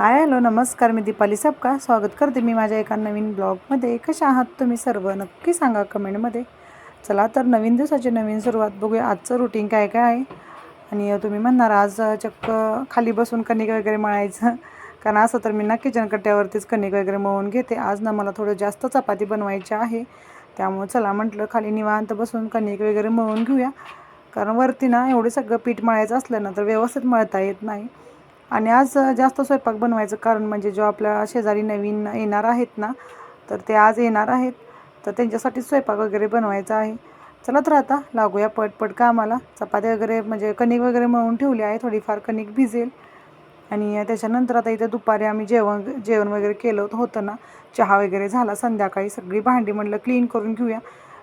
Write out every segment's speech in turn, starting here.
Hi hello नमस्कार मी दीपाली सबका स्वागत करते मी माझ्या एका नवीन ब्लॉगमध्ये. कशा आहात तुम्ही सर्व? नक्की सांगा कमेंटमध्ये. चला तर नवीन दिवसाची नवीन सुरुवात बघूया. आजचं रुटीन काय काय आहे? आणि तुम्ही म्हणणार आज चक्क खाली बसून कणिक वगैरे मळायचं. कारण असं तर मी ना किचन कट्ट्यावरतीच कणिक वगैरे मळून घेते. आज ना मला थोडं जास्त चपाती बनवायची आहे. त्यामुळे चला म्हटलं खाली निवांत बसून कणिक वगैरे मळून घेऊया. कारण वरती ना एवढं सगळं पीठ मळायचं असलं ना तर व्यवस्थित मळता येत नाही. आणि आज जास्त स्वयंपाक बनवायचं कारण म्हणजे जो आपल्या शेजारी नवीन येणार आहेत ना तर ते आज येणार आहेत. तर त्यांच्यासाठी स्वयंपाक वगैरे बनवायचा आहे. चला तर आता लागूया पटपट कामाला. चपाती वगैरे म्हणजे कणिक वगैरे मळून ठेवली आहे. थोडीफार कणिक भिजेल. आणि त्याच्यानंतर आता इथं दुपारी आम्ही जेवण जेवण वगैरे केलं होतं ना चहा वगैरे झाला. संध्याकाळी सगळी भांडी म्हटलं क्लीन करून घेऊया.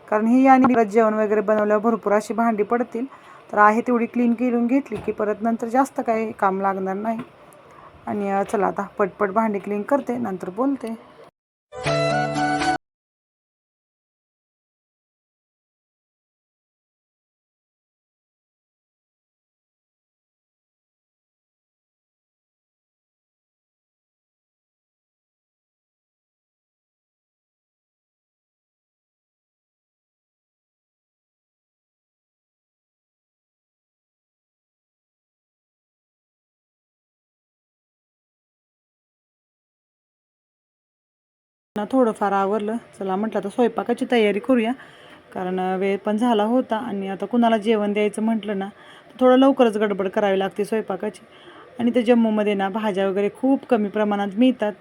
कारण ही आणि जेवण वगैरे बनवल्यावर भरपूर अशी भांडी पडतील. तर आहे तेवढी क्लीन करून घेतली की परत नंतर जास्त काही काम लागणार नाही. आणि चला आता पटपट भांडी क्लीन करते नंतर बोलते. ना थोडंफार आवरलं. चला म्हटलं आता स्वयंपाकाची तयारी करूया. कारण वेळ पण झाला होता आणि आता कुणाला जेवण द्यायचं म्हटलं ना तर थोडं लवकरच गडबड करावी लागते स्वयंपाकाची. आणि ते जम्मूमध्ये ना भाज्या वगैरे खूप कमी प्रमाणात मिळतात.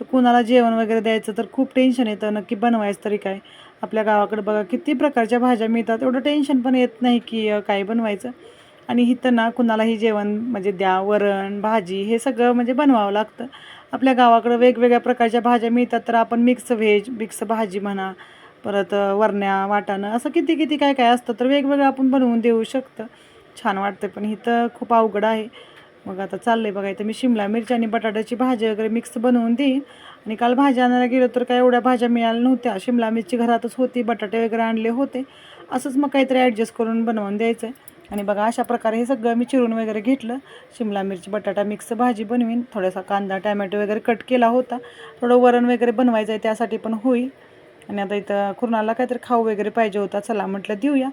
तर कुणाला जेवण वगैरे द्यायचं तर खूप टेन्शन येतं. नक्की बनवायचं तरी काय? आपल्या गावाकडे बघा किती प्रकारच्या भाज्या मिळतात. एवढं टेन्शन पण येत नाही की काय बनवायचं. आणि इथं ना कुणालाही जेवण म्हणजे द्या वरण भाजी हे सगळं म्हणजे बनवावं लागतं. आपल्या गावाकडं वेगवेगळ्या प्रकारच्या भाज्या मिळतात तर आपण मिक्स व्हेज मिक्स भाजी म्हणा परत वरण्या वाटाणं असं किती किती काय काय असतं तर वेगवेगळं आपण बनवून देऊ शकतं. छान वाटतं पण इथं खूप अवघड आहे. मग आता चाललंय बघा इथं मी शिमला मिरची आणि बटाट्याची भाजी वगैरे मिक्स बनवून देईन. आणि काल भाज्या आणायला गेलो तर काय एवढ्या भाज्या मिळाल्या नव्हत्या. शिमला मिरची घरातच होती बटाटे वगैरे आणले होते. असंच मग काहीतरी ॲडजस्ट करून बनवून द्यायचं आहे आणि बघा अशा प्रकारे हे सगळं मी चिरून वगैरे घेतलं. शिमला मिरची बटाटा मिक्स भाजी बनवीन. थोडासा कांदा टॅमॅटो वगैरे कट केला होता. थोडं वरण वगैरे बनवायचं आहे त्यासाठी पण होईल. आणि आता इथं कुणाला काहीतरी खाऊ वगैरे पाहिजे होता. चला म्हटलं देऊया.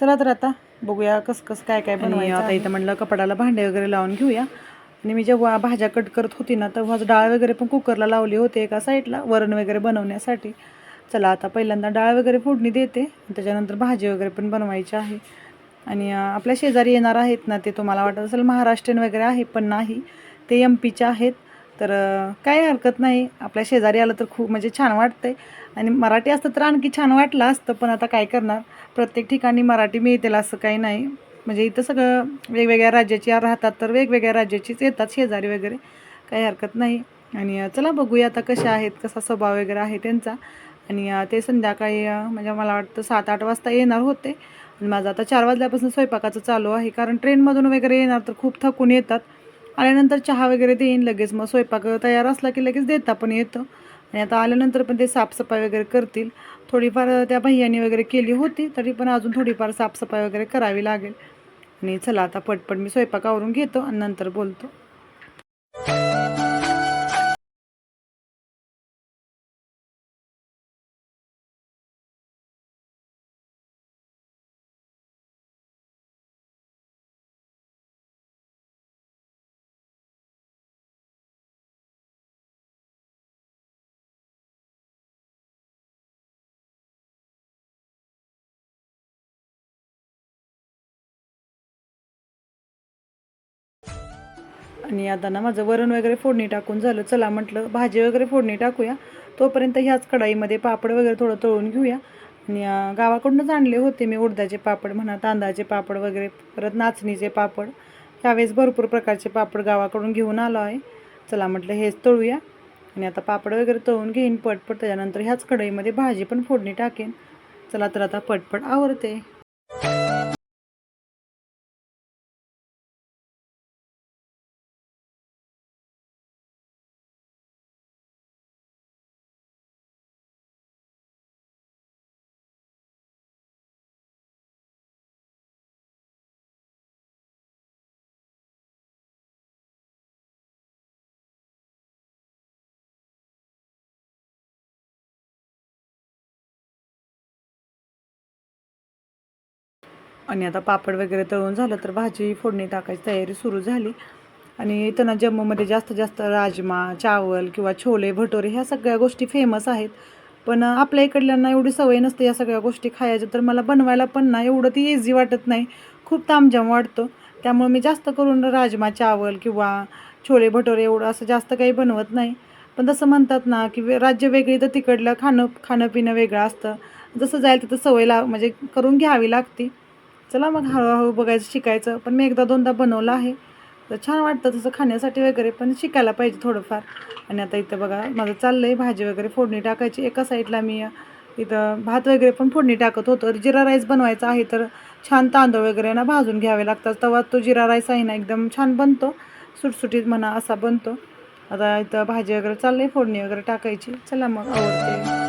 चला तर आता बघूया कसं कसं काय काय बनवायचं आता इथं म्हटलं कपडाला भांडे वगैरे लावून घेऊया. आणि मी जेव्हा भाज्या कट करत होती ना तेव्हाच डाळ वगैरे पण कुकरला लावली होती एका साईडला वरण वगैरे बनवण्यासाठी. चला आता पहिल्यांदा डाळ वगैरे फोडणी देते. त्याच्यानंतर भाजी वगैरे पण बनवायची आहे. आणि आपल्या शेजारी येणार आहेत ना ते तुम्हाला वाटत असेल महाराष्ट्रीयन वगैरे आहे पण नाही. ते एम पीचे आहेत. तर काही हरकत नाही. आपल्या शेजारी आलं तर खूप म्हणजे छान वाटतंय. आणि मराठी असतं तर आणखी छान वाटलं असतं पण आता काय करणार? प्रत्येक ठिकाणी मराठी मिळतील असं काही नाही. म्हणजे इथं सगळं वेगवेगळ्या राज्याची राहतात तर वेगवेगळ्या राज्याचीच येतात शेजारी वगैरे. काही हरकत नाही. आणि चला बघूया आता कशा आहेत कसा स्वभाव वगैरे आहे त्यांचा. आणि ते संध्याकाळी म्हणजे मला वाटतं सात आठ वाजता येणार होते. आणि माझं आता चार वाजल्यापासून स्वयंपाकाचं चालू आहे कारण ट्रेनमधून वगैरे येणार तर खूप थकून येतात. आल्यानंतर चहा वगैरे देईन लगेच. मग स्वयंपाक तयार असला की लगेच देता पण येतं. आणि आता आल्यानंतर पण ते साफसफाई वगैरे करतील. थोडीफार त्या भैयानी वगैरे केली होती तरी पण अजून थोडीफार साफसफाई वगैरे करावी लागेल. आणि चला आता पटपट मी स्वयंपाक आवरून घेतो आणि नंतर बोलतो. आणि आता ना माझं वरण वगैरे फोडणी टाकून झालं. चला म्हटलं भाजी वगैरे फोडणी टाकूया. तोपर्यंत ह्याच कढाईमध्ये पापड वगैरे थोडं तळून घेऊया. आणि गावाकडूनच आणले होते मी उडदाचे पापड म्हणा तांदळाचे पापड वगैरे परत नाचणीचे पापड. त्यावेळेस भरपूर प्रकारचे पापड गावाकडून घेऊन आलो आहे. चला म्हटलं हेच तळूया. आणि आता पापड वगैरे तळून घेईन पटपट. त्याच्यानंतर ह्याच कढईमध्ये भाजी पण फोडणी टाकेन. चला तर आता पटपट आवडते आणि आता पापड वगैरे तळून झालं तर भाजी फोडणी टाकायची तयारी सुरू झाली. आणि इथं जम्मूमध्ये जास्त जास्त राजमा चावल किंवा छोले भटोरे ह्या सगळ्या गोष्टी फेमस आहेत. पण आपल्या इकडल्यांना एवढी सवय नसते या सगळ्या गोष्टी खायच्या तर मला बनवायला पण ना एवढं ती इझी वाटत नाही. खूप तामजाम वाटतो. त्यामुळे मी जास्त करून राजमा चावल किंवा छोले भटोरे एवढं असं जास्त काही बनवत नाही. पण तसं म्हणतात ना की वे- राज्य वेगळी तर तिकडलं खाणं खाणं पिणं वेगळं असतं. जसं जाईल तिथं सवय ला म्हणजे करून घ्यावी लागते. चला मग हळूहळू बघायचं शिकायचं. पण मी एकदा दोनदा बनवलं आहे. तर छान वाटतं तसं खाण्यासाठी वगैरे पण शिकायला पाहिजे थोडंफार. आणि आता इथं बघा माझं चाललं आहे भाजी वगैरे फोडणी टाकायची. एका साईडला मी इथं भात वगैरे पण फोडणी टाकत होतो. जिरा राईस बनवायचा आहे तर छान तांदूळ वगैरे ना भाजून घ्यावे लागतात. तेव्हा तो जिरा राईस आहे ना एकदम छान बनतो. सुटसुटीत म्हणा असा बनतो. आता इथं भाजी वगैरे चालली फोडणी वगैरे टाकायची. चला मग आवडते.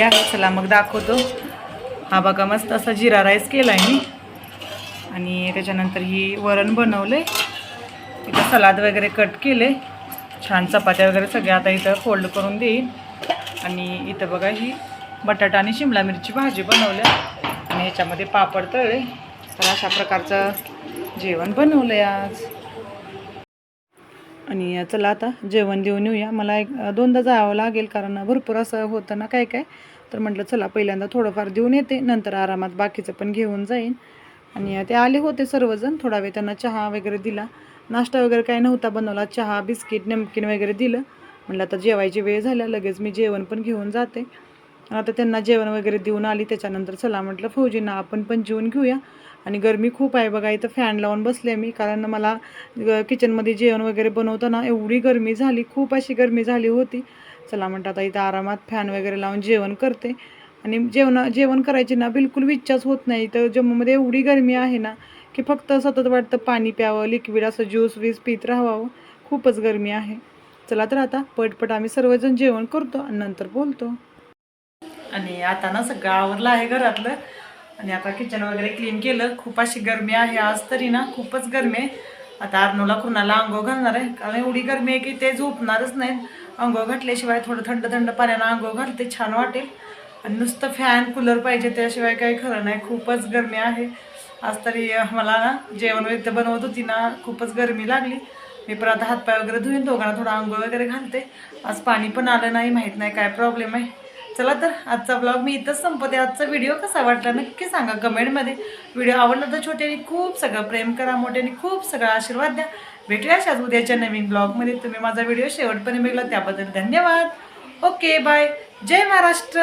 आहे. चला मग दाखवतो. हा बघा मस्त असा जिरा राईस केला आहे मी. आणि त्याच्यानंतर ही वरण बनवले इथं सलाद वगैरे कट केले छान चपात्या वगैरे सगळ्या आता इथं फोल्ड करून देईन. आणि इथं बघा ही बटाटा आणि शिमला मिरची भाजी बनवल्या. आणि ह्याच्यामध्ये पापड तळले. तर अशा प्रकारचं जेवण बनवलं आहे आज. आणि चला आता जेवण देऊन येऊया. मला एक दोनदा जावं लागेल कारण भरपूर असं होतं ना काय काय तर म्हटलं चला पहिल्यांदा थोडंफार देऊन येते नंतर आरामात बाकीचं पण घेऊन जाईन. आणि ते आले होते सर्वजण थोडा वेळ त्यांना चहा वगैरे दिला. नाश्ता वगैरे काही नव्हता बनवला चहा बिस्किट नमकीन वगैरे दिलं. म्हटलं आता जेवायची वेळ झाल्या लगेच मी जेवण पण घेऊन जाते. आता त्यांना जेवण वगैरे देऊन आली त्याच्यानंतर चला म्हटलं फौजींना आपण पण जेवण घेऊया. आणि गरमी खूप आहे बघा इथं फॅन लावून बसले मी. कारण मला किचनमध्ये जेवण वगैरे बनवताना एवढी गरमी झाली खूप अशी गरमी झाली होती. चला म्हणतात आता इथं आरामात फॅन वगैरे लावून जेवण करते. आणि जेवण जेवण करायची ना बिलकुल इच्छाच होत नाही. तर जम्मूमध्ये एवढी गरमी आहे ना की फक्त सतत वाटतं पाणी प्यावं लिक्विड असं ज्यूस वीस पीत राहावं. खूपच गरमी आहे. चला तर आता पटपट आम्ही सर्वजण जेवण करतो आणि नंतर बोलतो. आणि आता ना सगळं आवरलं आहे घरातलं. आणि आता किचन वगैरे क्लीन केलं. खूप अशी गरमी आहे आज तरी ना. खूपच गरमी आहे. आता अर्नूला कुणाला आंघोळ घालणार आहे? कारण एवढी गरमी आहे की ते झोपणारच नाहीत. आंघोळ घातल्याशिवाय थोडं थंड थंड पाण्यानं आंघोळ घालते. छान वाटेल. आणि नुसतं फॅन कूलर पाहिजे त्याशिवाय काही खरं नाही. खूपच गरमी आहे. आज तरी मला ना जेवण वगैरे बनवत होती ना खूपच गरमी लागली. मी पण आता हातपाय वगैरे धुईन दोघांना थोडं आंघोळ वगैरे घालते. आज पाणी पण आलं नाही माहीत नाही काय प्रॉब्लेम आहे. चला तर आजचा ब्लॉग मी इथंच संपते आजचा व्हिडिओ कसा वाटला नक्की सांगा कमेंटमध्ये व्हिडिओ आवडला तर छोट्याने खूप सगळं प्रेम करा मोठ्याने खूप सगळा आशीर्वाद द्या. भेटूया अशाच उद्याच्या नवीन ब्लॉगमध्ये तुम्ही माझा व्हिडिओ शेवटपर्यंत बघला त्याबद्दल धन्यवाद. ओके बाय जय महाराष्ट्र.